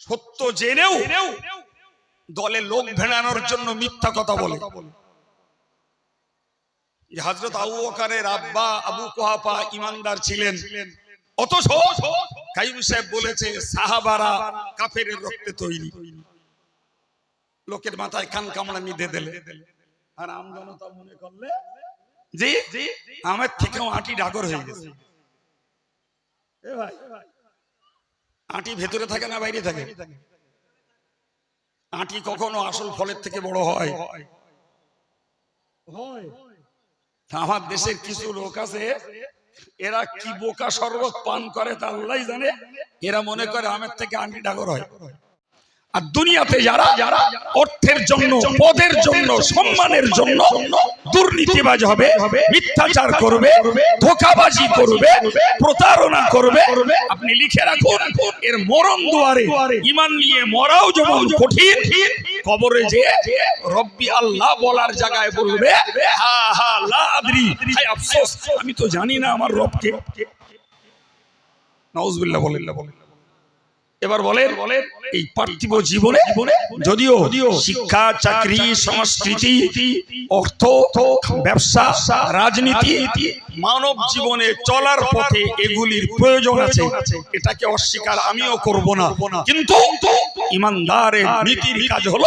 সত্য জেনেও দলে লোক ভেড়ানোর জন্য মিথ্যা কথা বলে। হজরত আবু বকরের আব্বা আবু কোহাফা ইমানদার ছিলেন। অথচ কাইম সাহেব বলেছে সাহাবারা কাফের রক্তে তৈরি। লোকের মাথায় কান কামড়ানি দিয়ে দিলে। আর আমজনতা মনে করলে জি। আমার থেকেও আটি ডাগর হয়ে গেছে। এ ভাই আটি ভেতরে থাকে না বাইরে থাকে? আটি কখনো আসল ফলের থেকে বড় হয়? আমার দেশের কিছু লোক আছে, এরা কি বোকা শরবত পান করে তা আল্লাহ জানে। এরা মনে করে আমের থেকে আন্টি ডাগর হয়। আর দুনিয়াতে যারা যারা অর্থের জন্য, পদের জন্য, সম্মানের জন্য দুর্নীতিবাজ হবে, মিথ্যাচার করবে, ধোকাবাজি করবে, প্রতারণা করবে। আপনি লিখে রাখুন, এর মরণ দুয়ারে, ইমান নিয়ে মরাও যেমন কঠিন, কবরে যে রব্বি আল্লাহ বলার জায়গায় বলবে, হা আমি তো জানি না আমার রবকে। নাউজুবিল্লাহ বলেন বলেন। এবার বলেন এই পার্থিব জীবনে যদিও শিক্ষা চাকরি সংস্কৃতি অর্থ ব্যবসা রাজনীতি মানব জীবনে চলার পথে এগুলির প্রয়োজন আছে। এটাকে অস্বীকার আমিও করব না। কিন্তু ইমানদারের নীতির কাজ হলো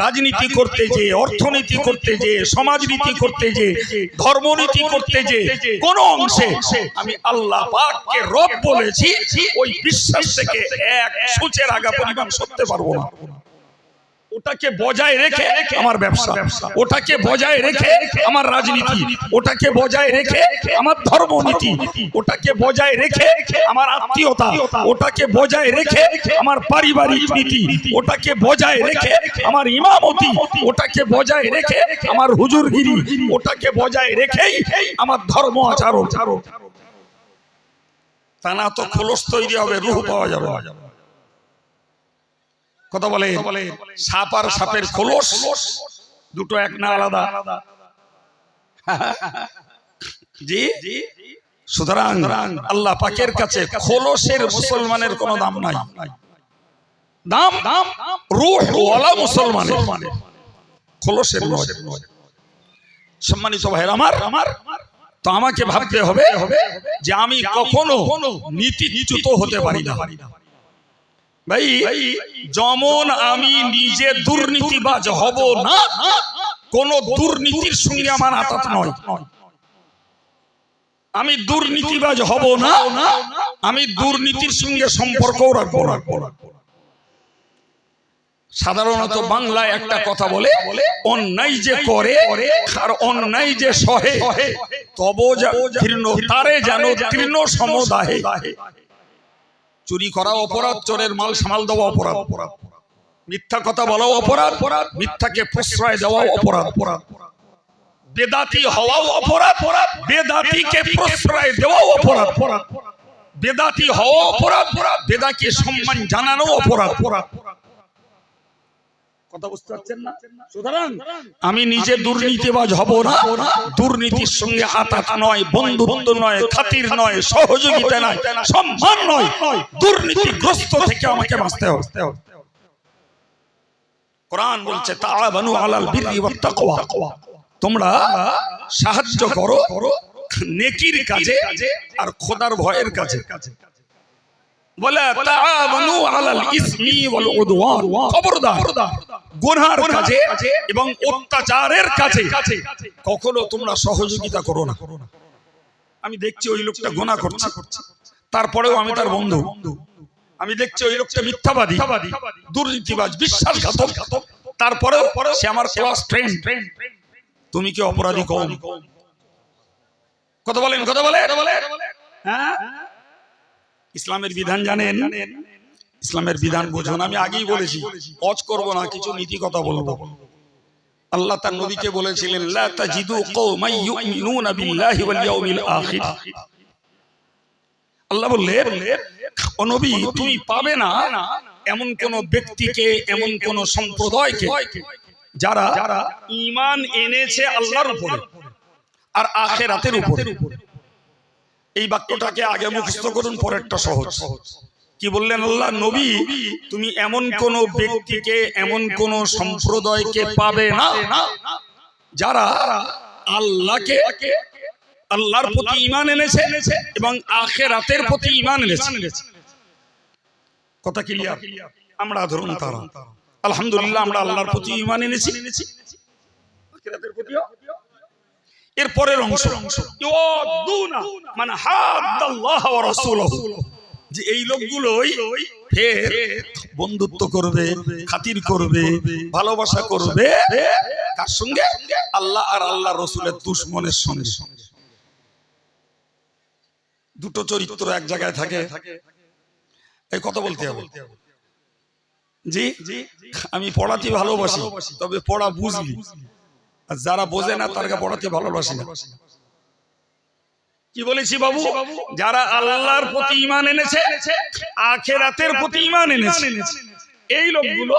রাজনীতি করতে যে অর্থনীতি করতে যে সমাজনীতি করতে যে ধর্মনীতি করতে যে কোন অংশে আমি আল্লাহ পাককে রব বলেছি ওই বিশ্বাস থেকে এক সূচের আগা পরিমাণ সরতে পারব না। ওটাকে বজায় রেখে আমার ব্যবসা। ওটাকে বজায় রেখে আমার রাজনীতি। ওটাকে বজায় রেখে আমার ধর্মনীতি। ওটাকে বজায় রেখে আমার আত্মীয়তা। ওটাকে বজায় রেখে আমার পারিবারিক নীতি। ওটাকে বজায় রেখে আমার ইমামতি। ওটাকে বজায় রেখে আমার হুজুরগিরি। ওটাকে বজায় রেখেই আমার ধর্ম আচরণ। তা না তো খোলস তৈরি হবে রুহ পাওয়া যাবে কথা বলে সাপ আর সাপের খোলস দুটো এক না আলাদা। জি? সুতরাং আল্লাহ পাকের কাছে খোলসের মুসলমানের কোনো দাম নাই। দাম দাম? রুহ ওয়ালা মুসলমানের। খোলসের নয়। সম্মানিত ভাইয়ের আমার আমার তো আমাকে ভাবতে হবে যে আমি কখনো নীতি নিচুত হতে পারি না। ভাই যেমন আমি নিজে দুর্নীতিবাজ হব না। কোন দুর্নীতির সঙ্গে আমার আতাত নয়। আমি দুর্নীতিবাজ হব না। আমি দুর্নীতির সঙ্গে সম্পর্কও রাখব রাখব সাধারণত বাংলায় একটা কথা বলে অন্যায় যে করে আর অন্যায় যে সহে তব তৃণ তারে যেন তৃণ সমদাহে চুরি করা অপরাধ, চোরের মাল সামাল দেওয়া অপরাধ। অপরাধ মিথ্যা কথা বলাও অপরাধ অপরাধ মিথ্যাকে প্রশ্রয় দেওয়া অপরাধ। অপরাধ বেদাতি হওয়াও অপরাধ অপরাধ বেদাতিকে প্রশ্রয় দেওয়াও অপরাধ। অপরাধ বেদাতি হওয়া অপরাধ অপরাধ বেদাকে সম্মান জানানো অপরাধ অপরাধ। কথা বুঝতে পারছেন না? সুতরাং আমি নিজে দুর্নীতিবাজ হব না। দুর্নীতির সঙ্গে আতাত নয় বন্ধুত্ব নয় খাতির নয় সহযোগিতা নয় সম্মান নয় দুর্নীতিগ্রস্ত থেকে আমাকে বাঁচতে হবে। কোরআন বলছে তাআবানু আলাল বিররি ওয়াত তাকওয়া। তোমরা সাহায্য করো নেকির কাজে আর খোদার ভয়ের কাজে। বলে তাআবানু আলাল ইসমি ওয়াল উদওয়ান। খবরদার গুনহার কাজে এবং অত্যাচারের কাজে কখনো তোমরা সহযোগিতা করো না। আমি দেখছি ওই লোকটা গোনা করছে। তারপরেও আমি তার বন্ধু। আমি দেখছি ওই লোকটা মিথ্যাবাদী দুর্নীতিবাজ বিশ্বাসঘাতক। তারপরেও সে আমার ক্লাস ফ্রেন্ড তুমি কি অপরাধী কম কথা বলেন কথা বলে হ্যাঁ? ইসলামের বিধান জানেন? ইসলামের বিধান বুঝুন, আমি আগেই বলেছি অজ করব না, কিছু নীতি কথা বলব। আল্লাহ তার নবীকে বলেছিলেন, লা তাজিদু কওমান ইউমিনুনা বিল্লাহি ওয়াল ইয়াউমিল আখির। আল্লাহ বললেন, ও নবী, তুমি পাবে না এমন কোন ব্যক্তিকে, এমন কোন সম্প্রদায়কে যারা ঈমান এনেছে আল্লাহর উপরে আর আখিরাতের উপরে। এই বাক্যটাকে আগে মুখস্থ করুন, পরেরটা সহজ। কি বললেন আল্লাহ? নবী, তুমি এমন কোন ব্যক্তিকে, এমন কোন সম্প্রদায়কে পাবে না যারা আল্লাহকে, আল্লাহর প্রতি ইমান এনেছে এবং আখেরাতের প্রতি ইমান এনেছে। কথা ক্লিয়ার আমরা ধরুন তারা। আলহামদুলিল্লাহ, আমরা আল্লাহর প্রতি ইমান এনেছি। আখিরাতের প্রতিও? এর পরের অংশ। মান হাদ্দাল্লাহ ওয়া রাসূলহু। যে এই লোকগুলোই ফের বন্ধুত্ব করবে খাতির করবে ভালোবাসা করবে। কার সঙ্গে? আল্লাহ আর আল্লাহ রসুলের দুশ্মনের সঙ্গে। দুটো চরিত্র এক জায়গায় থাকে। এই কথা বলতে হবে। জি? আমি পড়াতে ভালোবাসি তবে পড়া বুঝলি। আর যারা বোঝে না তারকে পড়াতে ভালোবাসি না। কি বলেছি বাবু? যারা আল্লাহর প্রতি ইমান এনেছে আখেরাতের প্রতি ইমান এনেছে। এই লোকগুলো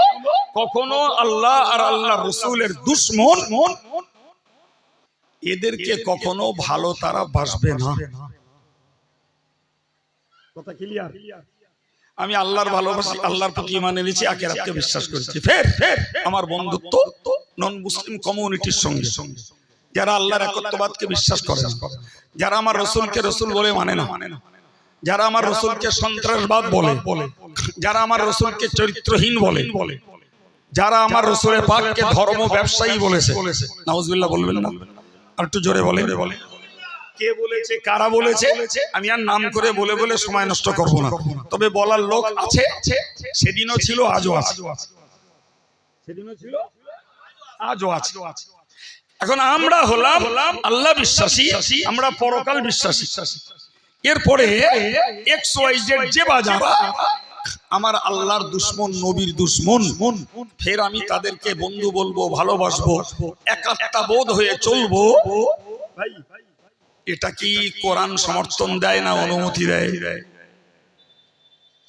কখনো আল্লাহ আর আল্লাহ রসুলের দুশ্মন। এদেরকে কখনো ভালো তারা বাসবে না। কথা ক্লিয়ার আমি আল্লাহর ভালোবাসি আল্লাহর প্রতি ইমান এনেছি আখেরাতকে বিশ্বাস করেছি। ফের ফের আমার বন্ধুত্ব নন মুসলিম কমিউনিটির সঙ্গে। যারা আল্লাহর একত্ববাদকে বিশ্বাস করে না। যারা আমার রসুলকে রসুল বলে মানে না। যারা আমার রসুলকে সন্ত্রাসবাদ বলে। যারা আমার রসুলকে চরিত্রহীন বলে। বলে। যারা আমার রসুলের পাককে ধর্ম ব্যবসায়ী বলেছে। নাউজবিল্লাহ বলবেন না। আর একটু জোরে বলে বলে কে বলেছে কারা বলেছে আমি আর নাম করে বলে বলে সময় নষ্ট করব না। তবে বলার লোক আছে সেদিনও ছিল আজও আছে। সেদিনও ছিল আজও আছে। এখন আমরা হলাম আল্লাহ বিশ্বাসী আমরা পরকাল বিশ্বাসী। এরপরে এক্স ওয়াই জেড যে বাজার আমার আল্লাহর দুশ্মন নবীর দুশ্মন ফের আমি তাদেরকে বন্ধু বলব ভালোবাসবো একাত্তা বোধ হয়ে চলবো। এটা কি কোরআন সমর্থন দেয় না অনুমতি দেয়?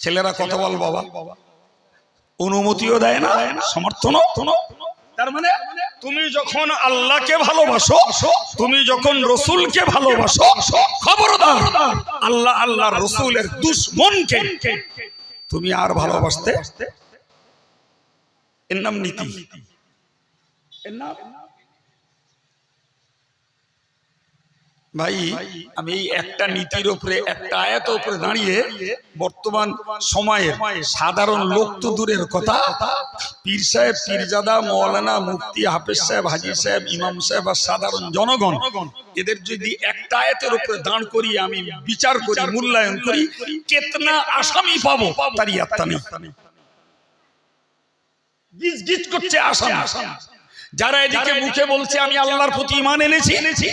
ছেলেরা কথা বল বাবা। অনুমতিও দেয় না, সমর্থনও। তার মানে তুমি যখন আল্লাহকে ভালোবাসো, তুমি যখন রসুলকে ভালোবাসো, খবরদার, আল্লাহ আল্লাহ রসুলের দুশ্মনকে তুমি আর ভালোবাসতে এর নাম নীতি। এর নাম ভাই, আমি একটা নীতির উপরে, একটা আয়াত উপরে দাঁড়িয়ে বর্তমান সময়ে সাধারণ লোক তো দূরের কথা। পীর সাহেব, পীরজাদা, মৌলানা মুফতি, হাফেজ সাহেব হাজি সাহেব, ইমাম সাহেব আর সাধারণ জনগণ, এদের যদি একটা আয়াতের উপরে দাঁড় করি আমি বিচার করি, মূল্যায়ন করি, কেতনা আসামি পাবো তার ইয়াত্তা নেই। গিজ গিজ করছে আসামি। যারা এদিকে মুখে বলছে, আমি আল্লাহর প্রতি ইমান এনেছি এনেছি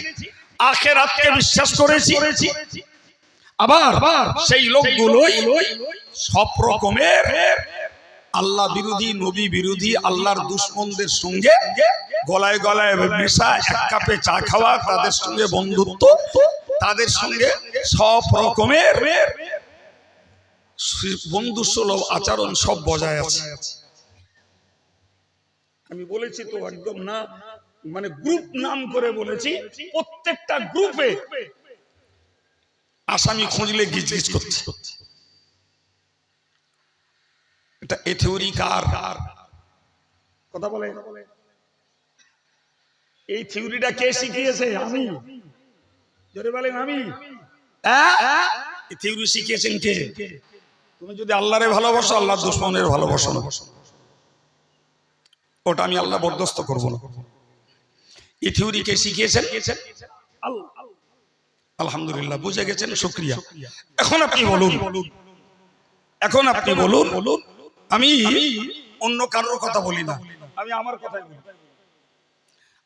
আখেরাতকে বিশ্বাস করেছি। আবার সেই লোকগুলোই সব রকমের আল্লাহ বিরোধী, নবী বিরোধী, আল্লাহর দুশ্মনদের সঙ্গে গলায় গলায় মেশা এক কাপে চা খাওয়া, তাদের সঙ্গে বন্ধুত্ব, তাদের সঙ্গে সব রকমের বন্ধু সুলভ আচরণ সব বজায় আছে। আমি বলেছি তো একদম না। মানে গ্রুপ নাম করে বলেছি, প্রত্যেকটা গ্রুপে আসামি খুঁজলে গিজ গিজ করছে। এটা এ থিওরি কার? কথা বলে। এই থিওরিটা কে শিখিয়েছে? আমি। জোরে বলেন, আমি। থিওরি শিখিয়েছেন কে? তুমি যদি আল্লাহরে ভালোবাসো, আল্লাহর দুশ্মনের ভালোবাসো ওটা আমি আল্লাহ বরদস্ত করব না। এই থিওরি কে শিখিয়েছেন? আলহামদুলিল্লাহ বুঝে গেছেন শুক্রিয়া। এখন আপনি বলুন এখন আপনি বলুন বলুন আমি অন্য কারোর কথা বলি না। আমি আমার কথাই বলি।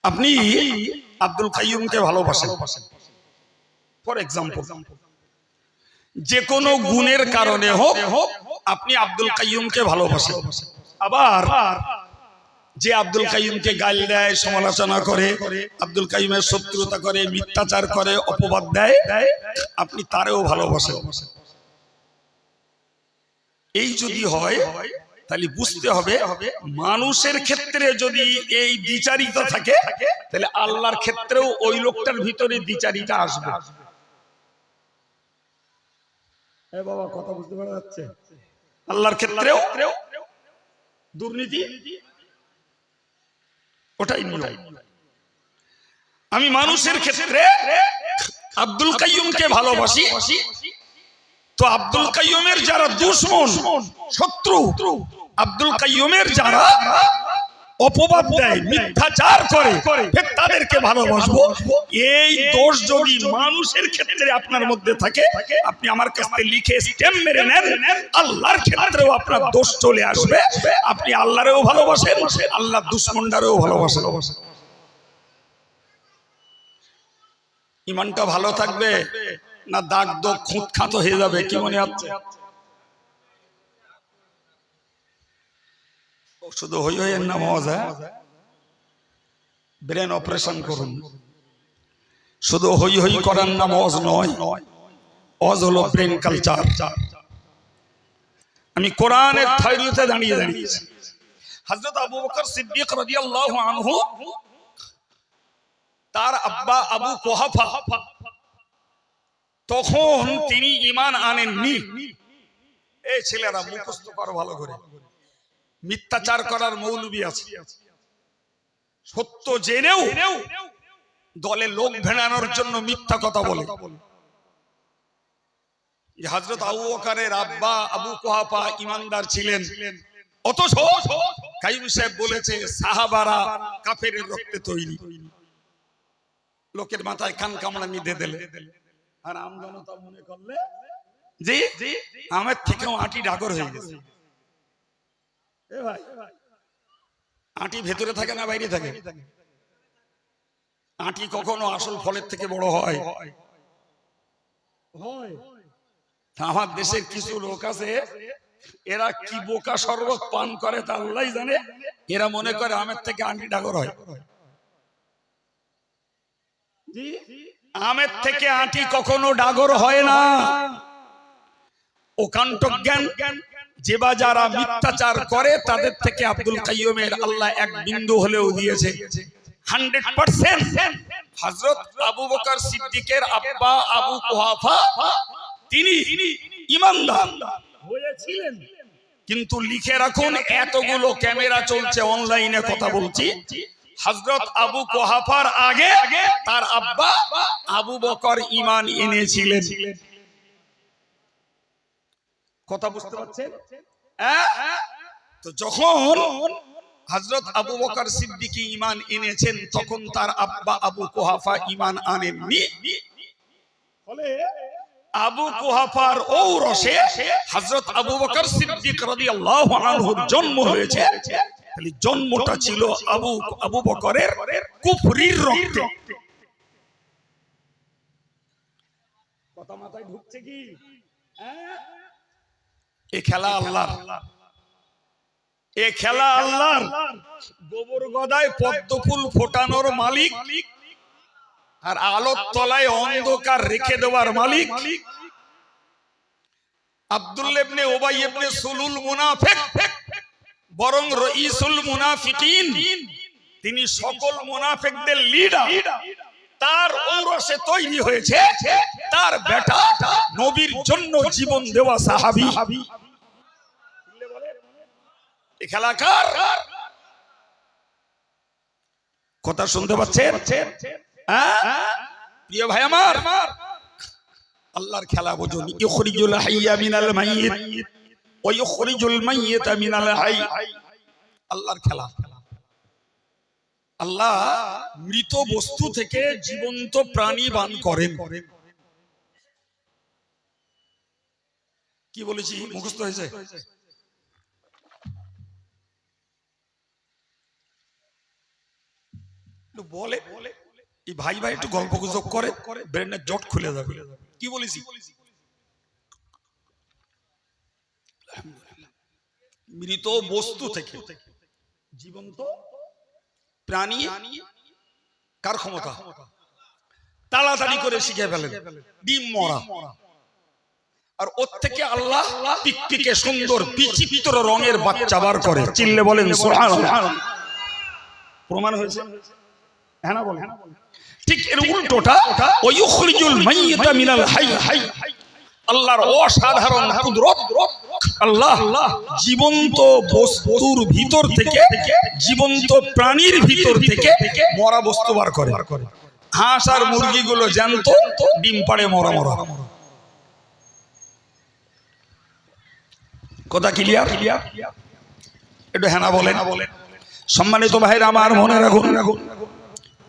আপনি আব্দুল কাইয়ুমকে ভালোবাসেন। ফর এক্সাম্পল যে কোনো গুণের কারণে হোক আপনি আব্দুল কাইয়ুমকে ভালোবাসেন। আবার যে আব্দুল কাইমকে গাল দেয় সমালোচনা করে আব্দুল কাইমের শত্রুতা করে মিথ্যাচার করে অপবাদ দেয় আপনি তারেও ভালোবাসেন। এই যদি হয় তাহলে বুঝতে হবে মানুষের ক্ষেত্রে যদি এই দ্বিচারিতা থাকে তাহলে আল্লাহর ক্ষেত্রেও ওই লোকটার ভিতরে দ্বিচারিতা আসবে। বাবা কথা বুঝতে পারা যাচ্ছে। আল্লাহর ক্ষেত্রেও দুর্নীতি ওটাই নিয়ম। আমি মানুষের ক্ষেত্রে আব্দুল কাইয়ুমকে ভালোবাসি। তো আব্দুল কাইয়ুমের যারা দুশ্মন শত্রু আব্দুল কাইয়ুমের যারা অপবাদ দেয় মিথ্যাচার করে। তাদেরকে ভালোবাসবো। এই দোষ যদি মানুষের ক্ষেত্রে আপনার মধ্যে থাকে আপনি আমার কাছ লিখে স্ট্যাম্প মেরে নেন। আল্লাহর ক্ষেত্রেও আপনার দোষ চলে আসবে। আপনি আল্লাহরেও ভালোবাসেন আল্লাহ দুশ্মনটারেও ভালোবাসেন। ইমানটা ভালো থাকবে না দাগ দোগ খুঁত খাতো হয়ে যাবে কি মনে হচ্ছে? শুধু হই হই না মজা ব্রেন অপারেশন করুন। শুধু হই হই করার নাম অজ নয় অজ হলো ব্রেন কালচার আমি কোরআনের থয়রিতে দাঁড়িয়ে দাঁড়িয়েছি। হযরত আবু বকর সিদ্দিক রাদিয়াল্লাহু আনহু, তার আব্বা আবু কোহাফা, তখন তিনি ইমান আনেননি। এই ছেলেরা মুখস্থ করো ভালো করে। মিথ্যাচার করার মৌলবী আছে। সত্য জেনেও দলে লোক ভেড়ানোর জন্য মিথ্যা কথা বলে। হজরত আবু বকরের আব্বা আবু কোহাফা ইমানদার ছিলেন। অথচ কাইম সাহেব বলেছে সাহাবারা কাফের রক্তে তৈরি। লোকের মাথায় কান কামড়ানি দিয়ে দিলে। আর আমজনতা মনে করলে জি? আমার থেকেও আটি ডাগর হয়ে গেছে। আটি ভেতরে থাকে না বাইরে থাকে? আটি কখনো আসল ফলের থেকে বড় হয়? আমার দেশের কিছু লোক আছে, এরা কি বোকা শরবত পান করে তা আল্লাহ জানে। এরা মনে করে আমের থেকে আন্টি ডাগর হয়। আমের থেকে আটি কখনো ডাগর হয় না। ওকান্ত জ্ঞান যে বা যারা মিথ্যাচার করে তাদের থেকে আব্দুল কাইয়ুমের আল্লাহ এক বিন্দু হলেও দিয়েছে। Hundred percent. হজরত আবু বকর সিদ্দিকের আব্বা আবু কুহাফা তিনি ইমানদার। হয়েছিলেন। কিন্তু লিখে রাখুন এতগুলো ক্যামেরা চলছে অনলাইনে কথা বলছি। হজরত আবু কোহাফার আগে তার আব্বা আবু বকর ইমান এনেছিলেন। কথা বুঝতে পারছেন? হ্যাঁ? তো যখন হজরত আবু বকর সিদ্দিকি ইমান এনেছেন তখন তার আব্বা আবু কোহাফা ইমান আনেননি। ফলে আবু কুহাফার ঔরসে হযরত আবু বকর সিদ্দিক রাদিয়াল্লাহু আনহুর জন্ম হয়েছে। তাহলে জন্মটা ছিল আবু আবু বকরের কুফরির রক্তে। কথা মাথায় ঢুকছে কি? ফোটানোর মালিক। আর আলোর তলায় অন্ধকার রেখে দেওয়ার মালিক। ওবাই ইবনে সুলুল মুনাফিক। বরং রইসুল মুনাফিকিন। তিনি সকল মুনাফিকদের লিডার। তার তৈরি হয়েছে। তার বেটা নবীর জন্য জীবন দেওয়া সাহাবী। কথা শুনতে পাচ্ছেন? হ্যাঁ? প্রিয় ভাই আমার, আল্লাহর খেলা বুঝুন। আল্লাহর খেলা। আল্লাহ মৃত বস্তু থেকে জীবন্ত প্রাণী বান করেন। কি বলেছি? মুখস্থ হয়েছে? বলে। এই ভাই ভাই একটু গল্প গুজব করে, ব্রেনের জট খুলে যাবে। কি বলেছি? মৃত বস্তু থেকে জীবন্ত প্রাণী কার ক্ষমতা? তাড়াতাড়ি করে শিখে ফেলেন, ডিম মরা। আর ওর থেকে আল্লাহ টিকটিকে সুন্দর বিচিত্র রঙের বাচ্চা বার করে। চিল্লে বলেন প্রমাণ হয়েছে? হ্যাঁ না ঠিক এর উল্টোটা ওয়ুখরিজুল মাইয়িতা মিনাল হাই। হাই আল্লাহর অসাধারণ কুদরত। আল্লাহ জীবন্ত বস্তুর ভিতর থেকে, জীবন্ত প্রাণীর ভিতর থেকে মরা বস্তু বার করে। হাঁস আর মুরগিগুলো জ্যান্ত, ডিম পাড়ে মরা মরা। কথা ক্লিয়ার ক্লিয়ার একটু হ্যাঁ বলেন। সম্মানিত ভাইরা, আমার মনে রাখুন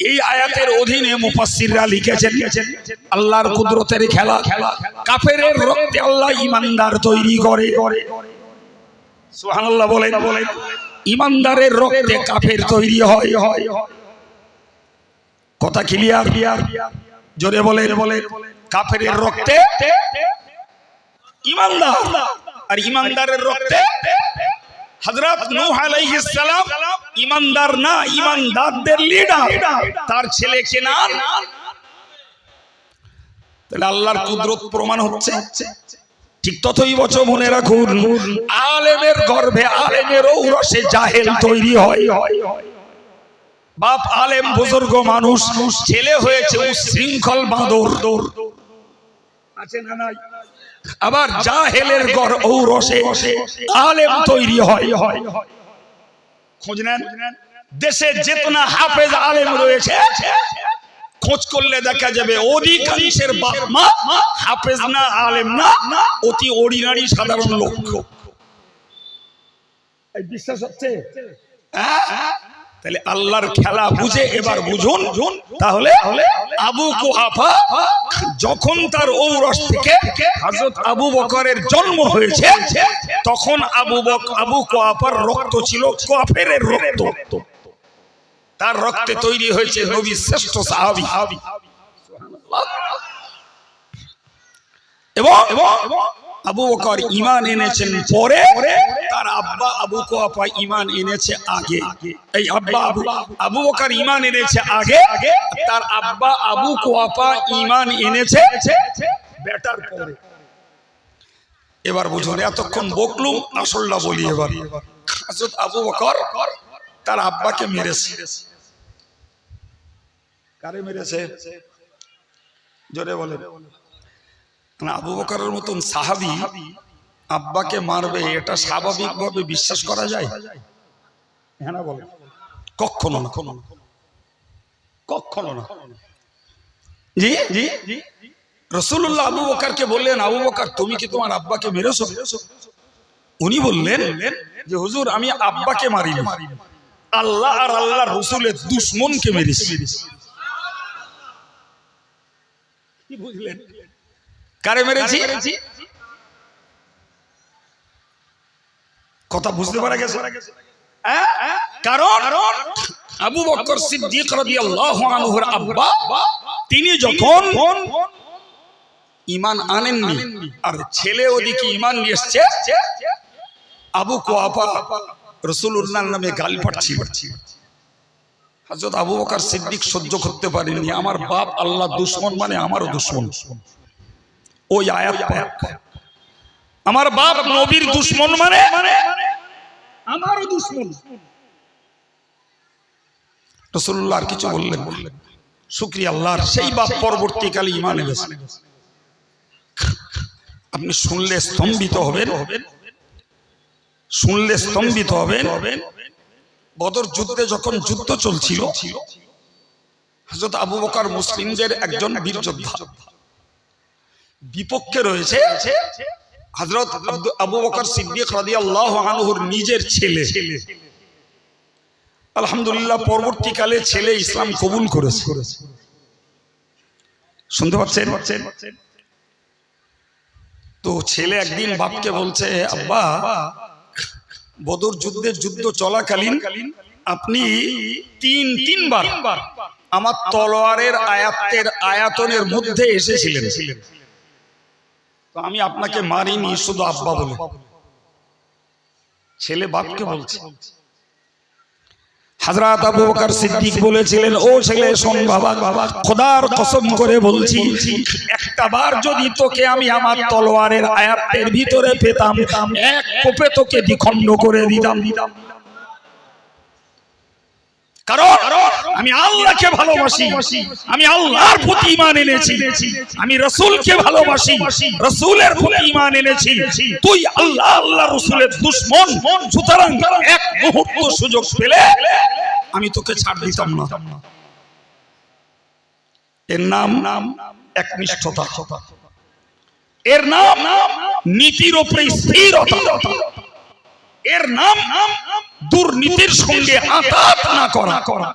এই আয়াতের অধীনে মুফাসসিররা লিখেছেন, আল্লাহর কুদরতের খেলা কাফের রক্তে আল্লাহ ইমানদার তৈরি করে। সুবহানাল্লাহ বলেন, ইমানদারের রক্তে কাফের তৈরি হয়। হয় কথা ক্লিয়ার ক্লিয়ার জোরে বলেন বলে কাফের রক্তে ইমানদার। আর ইমানদারের রক্তে হযরত নূহ আলাইহিস সালাম ইমানদার না ইমানদারদের লিডার তার ছেলে কেনান তাহলে আল্লাহর কুদরত প্রমাণ হচ্ছে। ঠিক ততই বছর মনে রাখুন আলেমের গর্ভে আলেমের ঔরসে জাহেল তৈরি হয়। বাপ আলেম বুজুর্গ মানুষ ছেলে হয়েছে উশৃঙ্খল বাঁদর। আছে না নাই? আবার জাহেলের গর ঔরসে আলেম তৈরি হয়। খোঁজ নেন। দেশে যেতনা হাফেজ আলেম রয়েছে। খোঁজ করলে দেখা যাবে অধিকাংশের বাপ মা হাফেজ না আলেম না অতি অর্ডিনারি সাধারণ লোক। এই বিশ্বাস হচ্ছে? হ্যাঁ? তাহলে আল্লাহর খেলা বুঝে এবার বুঝুন, তাহলে আবু কুহাফা যখন তার ঔরস থেকে হযরত আবু বকরের জন্ম হয়েছে, তখন আবু বক, আবু কুহাফার রক্ত ছিল কাফেরের রক্ত। তার রক্তে তৈরি হয়েছে নবী শ্রেষ্ঠ সাহাবী। এবং আবু বকর ইমান এনেছেন পরে তার আব্বা আবু কোয়াপা ইমান এনেছে আগে। এই আব্বা আবু আবু বকর ইমান এনেছে আগে, তার আব্বা আবু কোয়াপা ইমান এনেছে বেটার পরে। এবার বুঝুন, এতক্ষণ বকলুম, আসলটা বলি এবার। হযরত আবু বকর তার আব্বাকে মেরেছে। কারে মেরেছে? জোরে বলে আবু বকরের মতন সাহাবি আব্বাকে মারবে, এটা স্বাভাবিকভাবে বিশ্বাস করা যায়? হ্যাঁ না বলে কখনো না। কখনো না। জি জি রসুল্লাহ আবু বকরকে বললেন, আবু বকর, তুমি কি তোমার আব্বাকে মেরেছো? উনি বললেন যে, হুজুর, আমি আব্বাকে মারিনি। আল্লাহ আর আল্লাহ রসুলের দুশ্মনকে মেরেছি। কি বুঝলেন? কারে মেরেছি? কথা বুঝতে পারা গেছে? কারণ আবু বকর সিদ্দিক রাদিয়াল্লাহু আনহুর আব্বা তিনি যখন ইমান আনেননি আর ছেলে ওদিকে ইমান নিয়ে এসছে আবু কোয়াফা রসুল্লাহর নামে গালি পাঠছিল হযরত আবু বকর সিদ্দিক সহ্য করতে পারেননি আমার বাপ আল্লাহ দুশ্মন মানে আমারও দুশ্মন। ওই আয়াত পাক। আমার বাপ নবীর দুশ্মন মানে? আমারও দুশ্মন। রসুল্লাহ কিছু বললেন বললেন শুক্রিয়া আল্লাহর সেই বাপ পরবর্তীকালে ইমান এনেছে। আপনি শুনলে স্তম্ভিত হবেন। শুনলে স্তম্ভিত হবেন। বদর যুদ্ধে যখন যুদ্ধ চলছিল হযরত আবু বকর মুসলিমদের একজন বীর যোদ্ধা বিপক্ষে রয়েছে আব্দু- আবু বকর সিদ্দিক রাদিয়াল্লাহু আনহুর নিজের ছেলে। আলহামদুলিল্লাহ, পরবর্তীকালে ছেলে ইসলাম কবুল করেছে। শুনতে পাচ্ছেন? তো ছেলে একদিন বাপকে বলছে, আব্বা, বদর যুদ্ধের যুদ্ধ চলাকালীন আপনি তিন তিনবার আমার তলোয়ারের আয়াতের আয়াতনের মধ্যে এসেছিলেন। আমি আপনাকে মারিনি, শুধু আব্বা বলে। ছেলে বাপকে বলছে। হাজরাত আবু বকর সিদ্দিক বলেছিলেন, ও ছেলে, শোন বাবা বাবা খোদার কসম করে বলছি, একটা বার যদি তোকে আমি আমার তলোয়ারের আয়াতের ভিতরে পেতাম, এক কোপে তোকে দ্বিখণ্ড করে দিতাম দিতাম। কারণ আমি আল্লাহকে ভালোবাসি। আমি আল্লাহর প্রতি ইমান এনেছি। আমি রসুলকে ভালোবাসি। রসুলের প্রতি ইমান এনেছি। তুই আল্লাহ আল্লাহ রসুলের দুশ্মন। সুতরাং এক মুহূর্ত সুযোগ পেলে আমি তোকে ছাড় দিতাম না। এর নাম নাম একনিষ্ঠতা। এর নাম নীতির ওপরে স্থিরতা। এর নাম দুর্নীতির সঙ্গে আঘাত না করা।